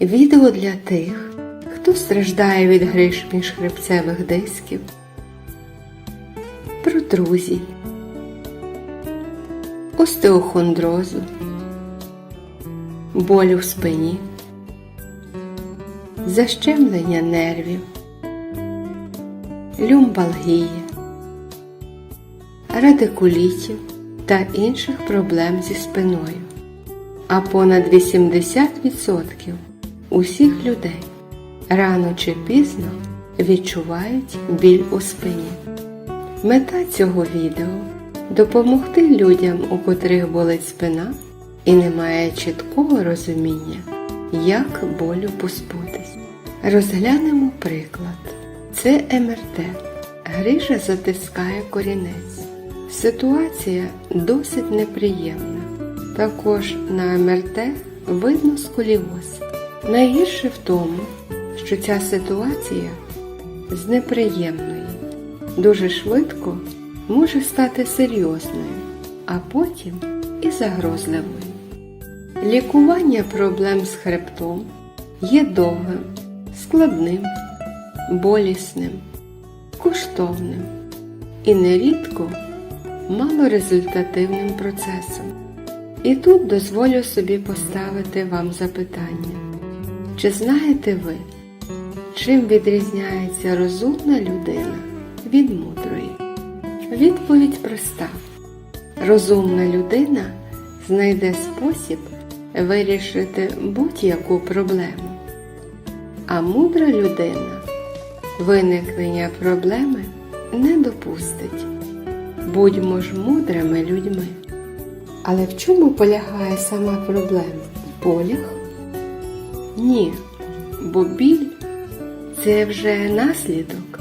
Відео для тих, хто страждає від гриж міжхребцевих дисків, протрузій, остеохондрозу, болю в спині, защемлення нервів, люмбалгії, радикулітів та інших проблем зі спиною. А понад 80% усіх людей рано чи пізно відчувають біль у спині. Мета цього відео допомогти людям, у котрих болить спина і немає чіткого розуміння, як болю позбутись. Розглянемо приклад. Це МРТ. Грижа затискає корінець. Ситуація досить неприємна. Також на МРТ видно сколіоз. Найгірше в тому, що ця ситуація з неприємної дуже швидко може стати серйозною, а потім і загрозливою. Лікування проблем з хребтом є довгим, складним, болісним, коштовним і нерідко малорезультативним процесом. І тут дозволю собі поставити вам запитання. Чи знаєте ви, чим відрізняється розумна людина від мудрої? Відповідь проста. Розумна людина знайде спосіб вирішити будь-яку проблему, а мудра людина виникнення проблеми не допустить. Будьмо ж мудрими людьми. Але в чому полягає сама проблема? Полях? Ні, бо біль це вже наслідок,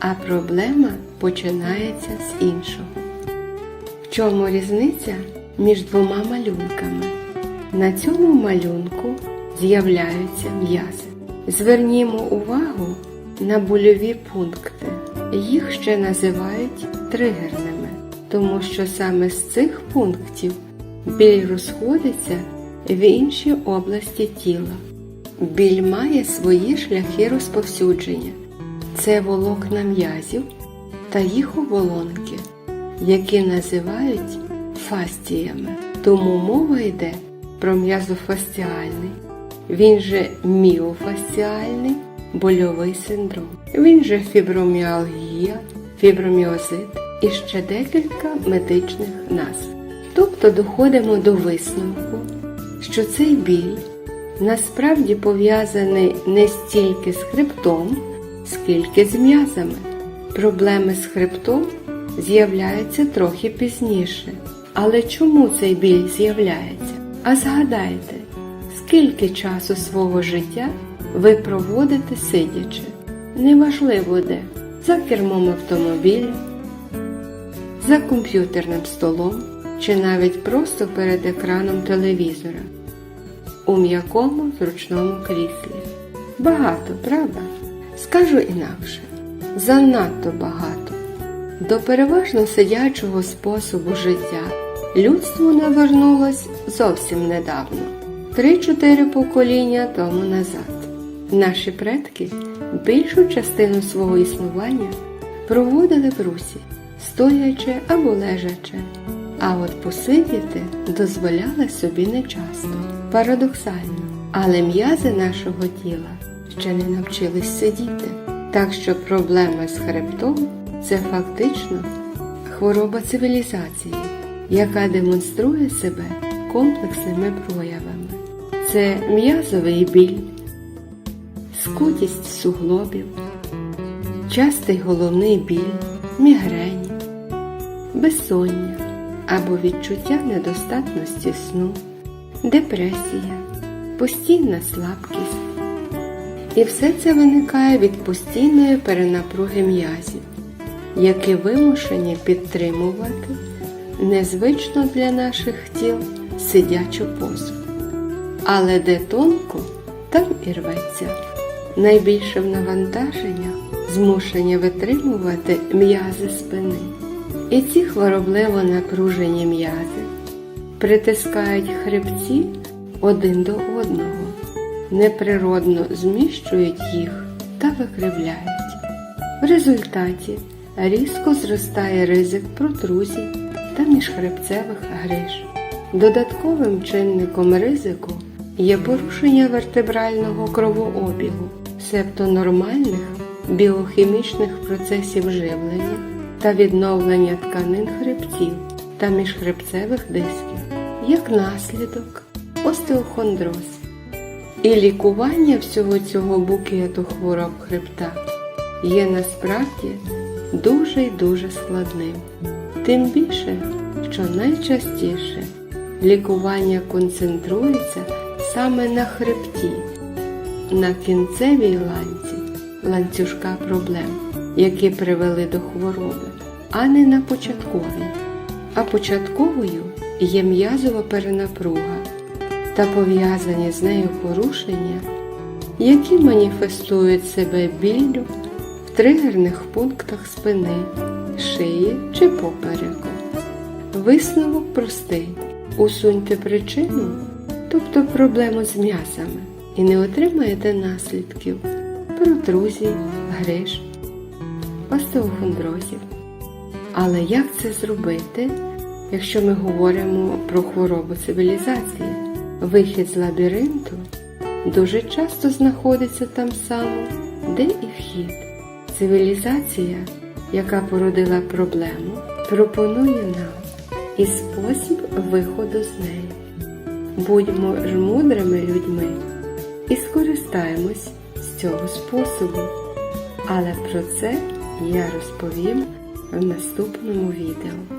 а проблема починається з іншого. В чому різниця між двома малюнками? На цьому малюнку з'являються м'язи. Звернімо увагу на больові пункти. Їх ще називають тригерними, тому що саме з цих пунктів біль розходиться в інші області тіла. Біль має свої шляхи розповсюдження. Це волокна м'язів та їх оболонки, які називають фастіями. Тому мова йде про м'язофасціальний, він же міофасціальний больовий синдром. Він же фіброміалгія, фіброміозит і ще декілька медичних назв. Тобто доходимо до висновку, що цей біль насправді пов'язаний не стільки з хребтом, скільки з м'язами. Проблеми з хребтом з'являються трохи пізніше. Але чому цей біль з'являється? А згадайте, скільки часу свого життя ви проводите сидячи? Неважливо де, за кермом автомобіля, за комп'ютерним столом чи навіть просто перед екраном телевізора у м'якому зручному кріслі. Багато, правда? Скажу інакше, занадто багато. До переважно сидячого способу життя людство навернулось зовсім недавно, 3-4 покоління тому назад. Наші предки більшу частину свого існування проводили в русі, стоячи або лежачи, а от посидіти дозволяли собі нечасто. Парадоксально, але м'язи нашого тіла ще не навчились сидіти. Так що проблеми з хребтом це фактично хвороба цивілізації, яка демонструє себе комплексними проявами. Це м'язовий біль, скутість суглобів, частий головний біль, мігрені, безсоння або відчуття недостатності сну, депресія, постійна слабкість. І все це виникає від постійної перенапруги м'язів, які вимушені підтримувати незвично для наших тіл сидячу позу. Але де тонко, там і рветься. Найбільше в навантаження змушені витримувати м'язи спини. І ці хворобливо напружені м'язи притискають хребці один до одного неприродно зміщують їх та викривляють. В результаті різко зростає ризик протрузій та міжхребцевих гриж. Додатковим чинником ризику є порушення вертебрального кровообігу, себто нормальних біохімічних процесів живлення та відновлення тканин хребтів та міжхребцевих дисків, як наслідок остеохондроз. І лікування всього цього букету хвороб хребта є насправді дуже й дуже складним. Тим більше, що найчастіше лікування концентрується саме на хребті, на кінцевій ланці ланцюжка проблем, які привели до хвороби, а не на початковій. А початковою є м'язова перенапруга та пов'язані з нею порушення, які маніфестують себе біллю в тригерних пунктах спини, шиї чи попереку. Висновок простий. Усуньте причину, тобто проблему з м'язами, і не отримаєте наслідків протрузій, гриж, остеохондрозів. Але як це зробити, якщо ми говоримо про хворобу цивілізації? Вихід з лабіринту дуже часто знаходиться там само, де і вхід. Цивілізація, яка породила проблему, пропонує нам і спосіб виходу з неї. Будьмо ж мудрими людьми і скористаємось з цього способу. Але про це я розповім в наступному відео.